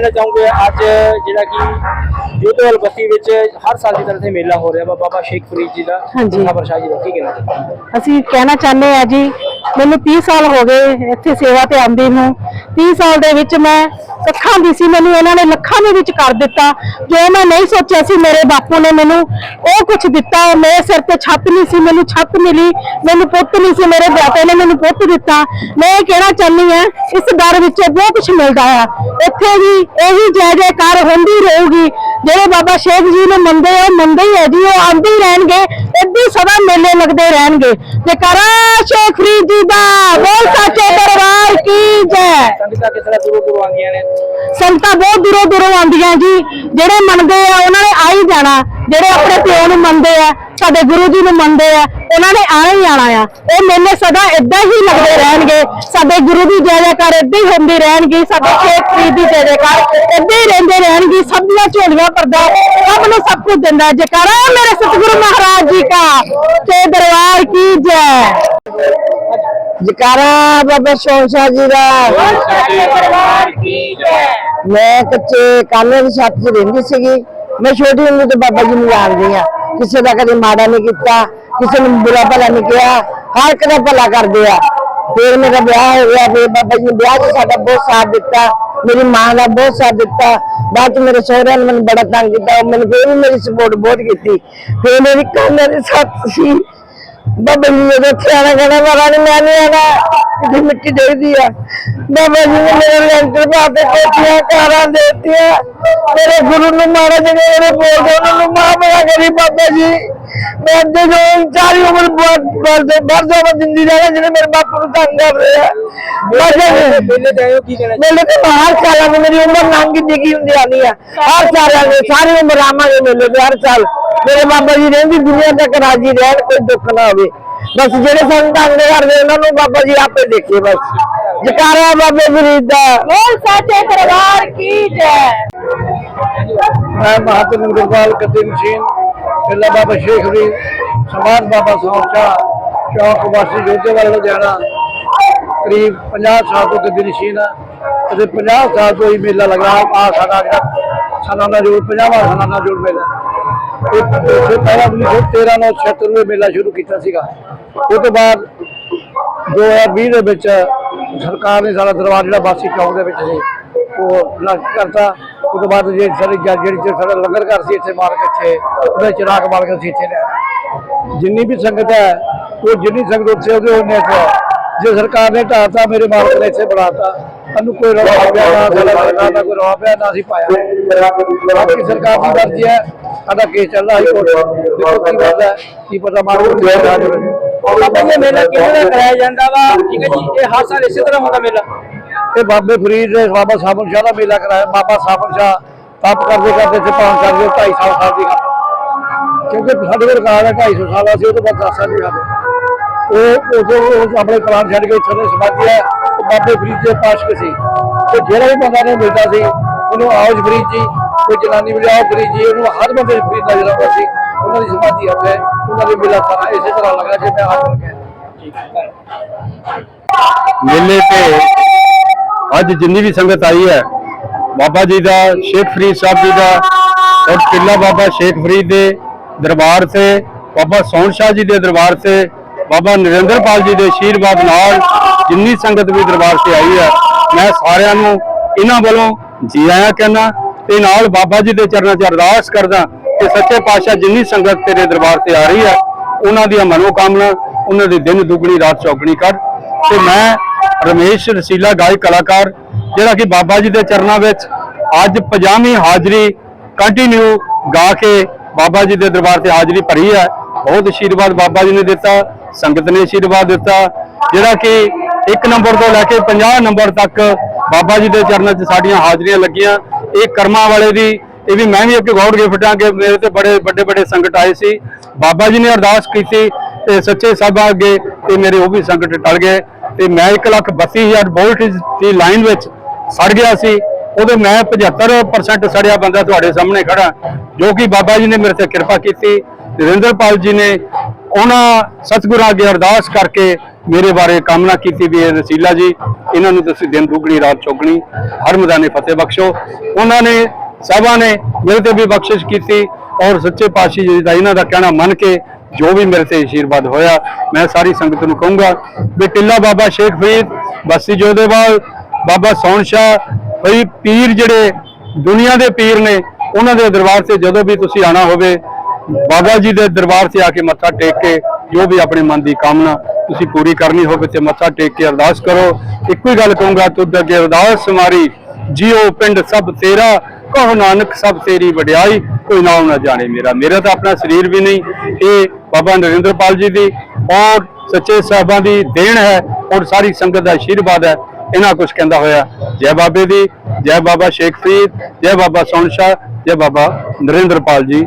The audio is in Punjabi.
ਕਹਿਣਾ ਚਾਹੋਗੇ ਅੱਜ ਜਿਹੜਾ ਕਿ ਜੋਧੇਵਾਲ ਬਸਤੀ ਵਿੱਚ ਹਰ ਸਾਲ ਦੀ ਤਰ੍ਹਾਂ ਤੇ ਮੇਲਾ ਹੋ ਰਿਹਾ ਵਾ ਬਾਬਾ ਸ਼ੇਖ ਫਰੀਦ ਜੀ ਦਾ ਹਾਂਜੀ। ਖਾਬਰ ਸ਼ਾਹ ਜੀ ਦਾ ਕੀ ਕਹਿਣਾ ਚਾਹੋਗੇ? ਅਸੀਂ ਕਹਿਣਾ ਚਾਹੁੰਦੇ ਆ ਜੀ ਮੈਨੂੰ 30 ਸਾਲ ਹੋ ਗਏ ਇੱਥੇ ਸੇਵਾ ਤੇ ਆਉਂਦੀ ਨੂੰ। 30 ਸਾਲ ਦੇ ਵਿੱਚ ਮੈਂ ਲੱਖਾਂ ਦੀ ਸੀ ਮੈਨੂੰ ਇਹਨਾਂ ਨੇ ਲੱਖਾਂ ਦੇ ਵਿੱਚ ਕਰ ਦਿੱਤਾ। ਜੋ ਮੈਂ ਨਹੀਂ ਸੋਚਿਆ ਸੀ ਮੇਰੇ ਬਾਪੂ ਨੇ ਮੈਨੂੰ ਉਹ ਕੁਝ ਦਿੱਤਾ। ਮੇਰੇ ਸਿਰ ਤੇ ਛੱਤ ਨਹੀਂ ਸੀ ਮੈਨੂੰ ਛੱਤ ਮਿਲੀ ਮੈਨੂੰ ਪੁੱਤ ਨਹੀਂ ਸੀ ਮੇਰੇ ਦਾਤੇ ਨੇ ਮੈਨੂੰ ਪੁੱਤ ਦਿੱਤਾ। ਮੈਂ ਇਹ ਕਹਿਣਾ ਚਾਹੁੰਦੀ ਹਾਂ ਇਸ ਦਰ ਵਿੱਚ ਬਹੁਤ ਕੁਝ ਮਿਲਦਾ ਆ। ਇੱਥੇ ਵੀ ਇਹੀ ਜੈ ਜੈਕਾਰ ਹੁੰਦੀ ਰਹੂਗੀ। ਜਿਹੜੇ ਬਾਬਾ ਸ਼ੇਖ ਜੀ ਨੂੰ ਮੰਨਦੇ ਆ ਮੰਨਦੇ ਹੀ ਹੈ ਜੀ ਉਹ ਆਉਂਦੇ ਹੀ ਰਹਿਣਗੇ ਹੀ ਸਦਾ ਮੇਲੇ ਲੱਗਦੇ ਰਹਿਣਗੇ। ਜੈਕਾਰਾ ਸ਼ੇਖ ਫਰੀਦ ਜੀ ਦਾ ਬੋਲ ਸੱਚੇ ਦਰਬਾਰ ਕੀ ਜੈ। ਸੰਗਤਾਂ ਕਿਸ ਤਰ੍ਹਾਂ ਦੂਰੋਂ ਦੂਰੋਂ ਆਉਂਦੀਆਂ ਨੇ? ਸੰਗਤਾਂ ਬਹੁਤ ਦੂਰੋਂ ਦੂਰੋਂ ਆਉਂਦੀਆਂ ਜੀ। ਜਿਹੜੇ ਮੰਨਦੇ ਆ ਉਹਨਾਂ ਨੇ ਆ ਹੀ ਜਾਣਾ। ਜਿਹੜੇ ਆਪਣੇ ਪਿਓ ਨੂੰ ਮੰਨਦੇ ਆ ਸਾਡੇ ਗੁਰੂ ਜੀ ਨੂੰ ਮੰਨਦੇ ਆ ਉਹਨਾਂ ਨੇ ਆਣਾ ਹੀ ਆਣਾ ਆ। ਇਹ ਮੇਲੇ ਸਦਾ ਇਦਾਂ ਹੀ ਲੱਗਦੇ ਰਹਿਣਗੇ। ਸਾਡੇ ਗੁਰੂ ਦੀ ਜੈ ਜੈਕਾਰ ਇਦਾਂ ਹੀ ਹੁੰਦੀ ਰਹਿਣਗੀ ਸਾਡੇ ਸ਼ੇਖ ਫਰੀਦ ਦੀ ਜੈ ਜੈਕਾਰ ਇਦਾਂ ਹੀ ਰਹਿੰਦੇ ਰਹਿਣਗੀ। ਸਭ ਦੀਆਂ ਝੋਲੀਆਂ ਭਰਦਾ ਸਭ ਨੂੰ ਸਭ ਕੁਝ ਦਿੰਦਾ। ਜੈਕਾਰਾ ਮੇਰੇ ਸਤਿਗੁਰੂ ਮਹਾਰਾਜ ਜੀ ਕਾ ਤੇ ਦਰਬਾਰ ਕੀ ਜੈ? ਜੈਕਾਰਾ ਬਾਬਾ ਸ਼ੋਸ਼ਾ ਜੀ ਦਾ। ਦਰਬਾਰ ਕੀ ਜੈ? ਮੈਂ ਕੱਚੇ ਕਾਲੇ ਦੀ ਛੱਤ 'ਚ ਰਹਿੰਦੀ ਸੀਗੀ। ਮੈਂ ਛੋਟੀ ਹੁੰਦੀ ਤੋਂ ਬਾਬਾ ਜੀ ਨੂੰ ਜਾਣਦੀ ਆ ਕਿਸੇ ਦਾ ਕਦੇ ਮਾੜਾ ਨਹੀਂ ਕੀਤਾ, ਕਿਸੇ ਨੂੰ ਬੁਰਾ ਭਲਾ ਨਹੀਂ ਕਿਹਾ, ਹਰ ਇੱਕ ਦਾ ਭਲਾ ਕਰਦੇ ਆ। ਫਿਰ ਮੇਰਾ ਵਿਆਹ ਹੋ ਗਿਆ, ਫਿਰ ਬਾਬਾ ਜੀ ਨੇ ਵਿਆਹ 'ਚ ਸਾਡਾ ਬਹੁਤ ਸਾਥ ਦਿੱਤਾ, ਮੇਰੀ ਮਾਂ ਦਾ ਬਹੁਤ ਸਾਥ ਦਿੱਤਾ। ਬਾਅਦ 'ਚ ਮੇਰੇ ਸਹੁਰਿਆਂ ਨੇ ਮੈਨੂੰ ਬੜਾ ਤੰਗ ਕੀਤਾ ਮੈਨੂੰ ਫਿਰ ਵੀ ਮੇਰੀ ਸਪੋਰਟ ਬਹੁਤ ਕੀਤੀ। ਫਿਰ ਮੇਰੀ ਕਾਲੇ ਦੀ ਛੱਤ ਸੀ। ਬਾਬਾ ਜੀ ਨੇ ਇੱਥੇ ਆਣਾ ਕਹਿਣਾ ਮਾਰਾ ਨੇ ਮੈਂ ਨਹੀਂ ਆਣਾ। ਕਿਤੇ ਮਿੱਟੀ ਡੇਗਦੀ ਆ। ਬਾਬਾ ਜੀ ਨੇ ਮੇਰੇ ਲੈਂਟਰ ਪਾਤੇ ਕੋਠੀਆਂ ਕਾਰਾਂ ਦੇਤੀਆਂ। ਮੇਰੇ ਗੁਰੂ ਨੂੰ ਮਾਰਾ ਜਿਹੜੇ ਮੇਰੇ ਬੋਲਦੇ ਉਹਨਾਂ ਨੂੰ ਮਾਂ ਮੇਰਾ ਕਰੀ ਬਾਬਾ ਜੀ। ਮੈਂ ਅੱਗੇ ਜੋ ਸਾਰੀ ਉਮਰ ਬਹੁਤ ਬਰਦੇ ਬਰਦੇ ਮੈਂ ਜਿੰਦੀ ਰਹਿਣਾ ਜਿਹੜੇ ਮੇਰੇ ਬਾਪੂ ਨੂੰ ਤੰਗ ਕਰ ਰਹੇ ਆ। ਮੇਲੇ ਤੇ ਆਇਓ ਕੀ ਕਹਿਣਾ ਮੇਲੇ ਤੇ ਹਰ ਸਾਲ ਆਉਂਦੇ, ਮੇਰੀ ਉਮਰ ਲੰਘ ਜਿੱਗੀ ਹੁੰਦੀ ਆਨੀ ਆ। ਹਰ ਸਾਲ ਸਾਰੀ ਉਮਰ ਆਵਾਂਗੇ ਮੇਲੇ ਤੇ ਹਰ ਸਾਲ। ਮੇਰੇ ਬਾਬਾ ਜੀ ਰਹਿੰਦੀ ਦੁਨੀਆ ਤੱਕ ਰਾਜੀ ਰਹਿਣ ਕੋਈ ਦੁੱਖ ਨਾ ਹੋਵੇ। ਬਸ ਜਿਹੜੇ ਸਾਨੂੰ ਤੰਗ ਕਰਦੇ ਉਹਨਾਂ ਨੂੰ ਬਾਬਾ ਜੀ ਆਪੇ ਦੇਖੇ ਬਸ। ਜਕਾਰਾ ਬਾਬੇ ਫਰੀਦ ਦਾ। ਬੋਲ ਸਾਚੇ ਦਰਬਾਰ ਕੀ ਜੈ? ਮੈਂ ਮਹਾਤਮ ਗੁਰਪਾਲ ਕੱਦੀ ਮਸ਼ੀਨ ਪਹਿਲਾ ਬਾਬਾ ਸ਼ੇਖ ਵੀ ਸਮਾਜ ਬਾਬਾ ਸੌਂਚਾ ਚੌਕ ਵਾਸੀ ਜੋਧੇ ਵੱਲ ਲੁਧਿਆਣਾ ਕਰੀਬ 50 ਸਾਲ ਤੋਂ ਗੱਦੀ ਮਸ਼ੀਨ ਆ ਅਤੇ 50 ਸਾਲ ਤੋਂ ਹੀ ਮੇਲਾ ਲੱਗਾ। ਆ ਸਾਡਾ ਜਿਹੜਾ ਸਾਲਾਨਾ ਜੋੜ 50ਵਾਂ ਸਾਲਾਨਾ ਜੋੜ ਮੇਲਾ। ਇਹ ਪਹਿਲਾਂ 1913 ਨੂੰ 76 ਨੂੰ ਇਹ ਮੇਲਾ ਸ਼ੁਰੂ ਕੀਤਾ ਸੀਗਾ। ਉਹ ਤੋਂ ਬਾਅਦ 2020 ਦੇ ਵਿੱਚ ਸਰਕਾਰ ਨੇ ਸਾਡਾ ਦਰਬਾਰ ਜਿਹੜਾ ਬਾਸੀ ਚੌਕ ਦੇ ਵਿੱਚ ਸੀ ਉਹ ਨਸ਼ਟ ਕਰਤਾ। ਉਹ ਤੋਂ ਬਾਅਦ ਜੇ ਸਾਡੀ ਜਿਹੜੀ ਸਾਡਾ ਲੰਗਰ ਘਰ ਸੀ ਇੱਥੇ ਮਾਰ ਕੇ ਇੱਥੇ ਉਹਦੇ ਚਿਰਾਗ ਬਾਲ ਕੇ ਇੱਥੇ ਲਿਆ ਜਿੰਨੀ ਵੀ ਸੰਗਤ ਹੈ ਉਹ ਜਿੰਨੀ ਸੰਗਤ ਉੱਥੇ ਉਹਦੇ ਉਹਨੇ ਇੱਥੇ ਜੇ ਸਰਕਾਰ ਨੇ ਢਾਤਾ ਮੇਰੇ ਮਾਲਕ ਨੇ ਇੱਥੇ ਬਣਾਤਾ। ਸਾਨੂੰ ਕੋਈ ਰੌਲਾ ਪਿਆ ਨਾ ਸਾਡਾ ਨਾ ਕੋਈ ਰੌਲਾ ਪਿਆ ਨਾ ਅਸੀਂ ਪਾਇਆ। ਬਾਕੀ ਸਰਕਾਰ ਦੀ ਮਰਜ਼ੀ ਹੈ ਸਾਡਾ ਕੇਸ ਚੱਲਦਾ ਹਾਈ ਕੋਰਟ ਦੇਖੋ ਕੀ ਹੈ, ਕੀ ਪਤਾ ਮਾਰੂ ਬਾਬਾ ਜੀ ਇਹ ਮੇਲਾ ਕਿਹਦੇ ਦਾ ਕਰਾਇਆ ਜਾਂਦਾ ਵਾ? ਠੀਕ ਹੈ ਜੀ ਇਹ ਹਰ ਸਾਲ ਇਸੇ ਤਰ੍ਹਾਂ ਹੁੰਦਾ ਮੇਲਾ? ਇਹ ਬਾਬੇ ਫਰੀਦ ਦੇ ਬਾਬਾ ਸਾਬਨ ਸ਼ਾਹ ਦਾ ਮੇਲਾ ਕਰਾਇਆ ਬਾਬਾ ਸਾਬਨ ਸ਼ਾਹ ਤਪ ਕਰਦੇ ਕਰਦੇ ਇੱਥੇ ਪਾਉਣ ਕਰਦੇ 250 ਸਾਲ ਦੀ ਗੱਲ ਕਿਉਂਕਿ ਸਾਡੇ ਕੋਲ ਕਾਰ ਹੈ 250 ਸਾਲ ਅਸੀਂ ਉਹ ਤੋਂ ਬਾਅਦ 10 ਸਾਲ ਦੀ ਗੱਲ ਉਹ ਉਹ ਆਪਣੇ ਪ੍ਰਾਣ ਛੱਡ ਕੇ ਉੱਥੇ ਦੇ ਸਮਾਧੀ ਹੈ ਬਾਬੇ ਫਰੀਦ ਦੇ ਪਾਸ਼ਕ ਸੀ। ਤੇ ਜਿਹੜਾ ਵੀ ਬੰਦਾ ਨੇ ਮਿਲਦਾ ਸੀ ਉਹਨੂੰ ਆਉਜ ਫਰੀਦ ਜੀ ਕੋਈ ਜਨਾਨੀ ਮਿਲਿਆ ਫਰੀਦ ਜੀ ਉਹਨੂੰ ਹਰ ਬੰਦੇ ਨੂੰ ਫਰੀਦ ਨਜ਼ਰ ਆਉਂਦਾ ਸੀ ਉਹਨਾਂ ਦੀ ਸਮਾਧੀ ਉੱਥੇ। ਉਹਨਾਂ ਦੇ ਮੇਲਾ ਸਾਰਾ ਇਸੇ ਤਰ੍ਹਾਂ ਲੱਗਾ ਜਿਵੇਂ ਆਪ ਗਿਆ ਮੇਲੇ ਤੇ ਅੱਜ ਜਿੰਨੀ ਵੀ ਸੰਗਤ ਆਈ ਹੈ ਬਾਬਾ ਜੀ ਦਾ ਸ਼ੇਖ ਫਰੀਦ ਸਾਹਿਬ ਜੀ ਦਾ ਔਰ ਕਿਲਾ ਬਾਬਾ ਸ਼ੇਖ ਫਰੀਦ ਦੇ ਦਰਬਾਰ ਤੇ ਬਾਬਾ ਸੋਹਣ ਸ਼ਾਹ ਜੀ ਦੇ ਦਰਬਾਰ ਤੇ ਬਾਬਾ ਨਰਿੰਦਰਪਾਲ ਜੀ ਦੇ ਆਸ਼ੀਰਵਾਦ ਨਾਲ ਜਿੰਨੀ ਸੰਗਤ ਵੀ ਦਰਬਾਰ ਤੇ ਆਈ ਹੈ ਮੈਂ ਸਾਰਿਆਂ ਨੂੰ ਇਹਨਾਂ ਵੱਲੋਂ ਜੀ ਆਇਆਂ ਕਹਿੰਦਾ ਤੇ ਨਾਲ ਬਾਬਾ ਜੀ ਦੇ ਚਰਨਾਂ 'ਚ ਅਰਦਾਸ ਕਰਦਾ ਕਿ ਸੱਚੇ ਪਾਤਸ਼ਾਹ ਜਿੰਨੀ ਸੰਗਤ ਤੇਰੇ ਦਰਬਾਰ ਤੇ ਆ ਰਹੀ ਹੈ, ਉਹਨਾਂ ਦੀਆਂ ਮਨੋਕਾਮਨਾ, ਉਹਨਾਂ ਦੇ ਦਿਨ ਦੁੱਗਣੀ, ਰਾਤ ਚੌਗਣੀ ਕਰ। ਤੇ ਮੈਂ ਰਮੇਸ਼ ਰਸੀਲਾ ਗਾਇਕ ਕਲਾਕਾਰ, ਜਿਹੜਾ ਕਿ ਬਾਬਾ ਜੀ ਦੇ ਚਰਨਾਂ ਵਿੱਚ ਅੱਜ 50ਵੀਂ ਹਾਜ਼ਰੀ ਕੰਟੀਨਿਊ ਗਾ ਕੇ ਬਾਬਾ ਜੀ ਦੇ ਦਰਬਾਰ ਤੇ ਹਾਜ਼ਰੀ ਭਰੀ ਹੈ। ਬਹੁਤ ਆਸ਼ੀਰਵਾਦ ਬਾਬਾ ਜੀ ਨੇ ਦਿੱਤਾ, ਸੰਗਤ ਨੇ ਆਸ਼ੀਰਵਾਦ ਦਿੱਤਾ, ਜਿਹੜਾ ਕਿ 1 ਨੰਬਰ ਤੋਂ ਲੈ ਕੇ 50 ਨੰਬਰ ਤੱਕ ਬਾਬਾ ਜੀ ਦੇ ਚਰਨਾਂ 'ਚ ਸਾਡੀਆਂ ਹਾਜ਼ਰੀਆਂ ਲੱਗੀਆਂ। ਇਹ ਕਰਮਾਂ ਵਾਲੇ ਦੀ ਇਹ ਵੀ ਮੈਂ ਵੀ ਅੱਗੇ ਗੌਡ ਕੇ ਆ ਕਿ ਮੇਰੇ ਤੇ ਬੜੇ ਵੱਡੇ ਵੱਡੇ ਸੰਕਟ ਆਏ ਸੀ। ਬਾਬਾ ਜੀ ਨੇ ਅਰਦਾਸ ਕੀਤੀ ਤੇ ਸੱਚੇ ਸਾਹਿਬਾਂ ਅੱਗੇ ਤੇ ਮੇਰੇ ਉਹ ਵੀ ਸੰਕਟ ਟਲ ਗਏ ਤੇ ਮੈਂ 1 ਲੱਖ 32000 ਵੋਲਟ ਦੀ ਲਾਈਨ ਵਿੱਚ ਸੜ ਗਿਆ ਸੀ। ਉਦੋਂ ਮੈਂ 75% ਸੜਿਆ ਬੰਦਾ ਤੁਹਾਡੇ ਸਾਹਮਣੇ ਖੜਾ, ਜੋ ਕਿ ਬਾਬਾ ਜੀ ਨੇ ਮੇਰੇ ਤੇ ਕਿਰਪਾ ਕੀਤੀ, ਨਰਿੰਦਰਪਾਲ ਜੀ ਨੇ ਉਹਨਾਂ ਸਤਿਗੁਰਾਂ ਅੱਗੇ ਅਰਦਾਸ ਕਰਕੇ ਮੇਰੇ ਬਾਰੇ ਕਾਮਨਾ ਕੀਤੀ ਵੀ ਇਹ ਰਸੀਲਾ ਜੀ, ਇਹਨਾਂ ਨੂੰ ਤੁਸੀਂ ਦਿਨ ਦੁਗਣੀ ਰਾਤ ਚੌਗਣੀ, ਹਰ ਮੈਦਾਨੇ ਫਤਿਹ ਬਖਸ਼ੋ। ਉਹਨਾਂ ਨੇ ਸਭਾ ਨੇ ਮੇਰੇ ਤੇ ਵੀ ਬਖਸ਼ਿਸ਼ ਕੀਤੀ ਔਰ ਸੱਚੇ ਪਾਤਸ਼ਾਹ ਜੀ ਦਾ ਇਹਨਾਂ ਦਾ ਕਹਿਣਾ ਮੰਨ ਕੇ ਜੋ ਵੀ ਮੇਰੇ ਤੇ ਆਸ਼ੀਰਵਾਦ ਹੋਇਆ ਮੈਂ ਸਾਰੀ ਸੰਗਤ ਨੂੰ ਕਹੂੰਗਾ ਵੀ ਟਿੱਲਾ ਬਾਬਾ ਸ਼ੇਖ ਫਰੀਦ ਬਸਤੀ ਜੋਦੇਵਾਲ ਬਾਬਾ ਸੌਣ ਸ਼ਾਹ ਕੋਈ ਪੀਰ ਜਿਹੜੇ ਦੁਨੀਆ ਦੇ ਪੀਰ ਨੇ ਉਹਨਾਂ ਦੇ ਦਰਬਾਰ ਤੇ ਜਦੋਂ ਵੀ ਤੁਸੀਂ ਆਣਾ ਹੋਵੇ ਬਾਬਾ ਜੀ ਦੇ ਦਰਬਾਰ ਤੇ ਆ ਕੇ ਮੱਥਾ ਟੇਕ ਕੇ ਜੋ ਵੀ ਆਪਣੇ ਮਨ ਦੀ ਕਾਮਨਾ ਤੁਸੀਂ ਪੂਰੀ ਕਰਨੀ ਹੋਵੇ ਤੇ ਮੱਥਾ ਟੇਕ ਕੇ ਅਰਦਾਸ ਕਰੋ ਇੱਕੋ ਹੀ ਗੱਲ ਕਹੂੰਗਾ ਤੁਧ ਅੱਗੇ ਅਰਦਾਸ ਮਾਰੀ ਜੀਓ ਪਿੰਡ ਸਭ ਤੇਰਾ, ਕਹੋ ਨਾਨਕ ਸਭ ਤੇਰੀ ਵਡਿਆਈ, ਕੋਈ ਨਾਮ ਨਾ ਜਾਣੇ ਮੇਰਾ। ਮੇਰਾ ਤਾਂ ਆਪਣਾ ਸਰੀਰ ਵੀ ਨਹੀਂ, ਇਹ ਬਾਬਾ ਨਰਿੰਦਰਪਾਲ ਜੀ ਦੀ ਔਰ ਸੱਚੇ ਸਾਹਿਬਾਂ ਦੀ ਦੇਣ ਹੈ, ਔਰ ਸਾਰੀ ਸੰਗਤ ਦਾ ਆਸ਼ੀਰਵਾਦ ਹੈ, ਇਹਨਾਂ ਕੁਝ ਕਹਿੰਦਾ ਹੋਇਆ। ਜੈ ਬਾਬੇ ਦੀ, ਜੈ ਬਾਬਾ ਸ਼ੇਖ ਫਰੀਦ ਜੈ ਬਾਬਾ ਸੋਹਣ ਸ਼ਾਹ ਜੈ ਬਾਬਾ ਨਰਿੰਦਰਪਾਲ ਜੀ।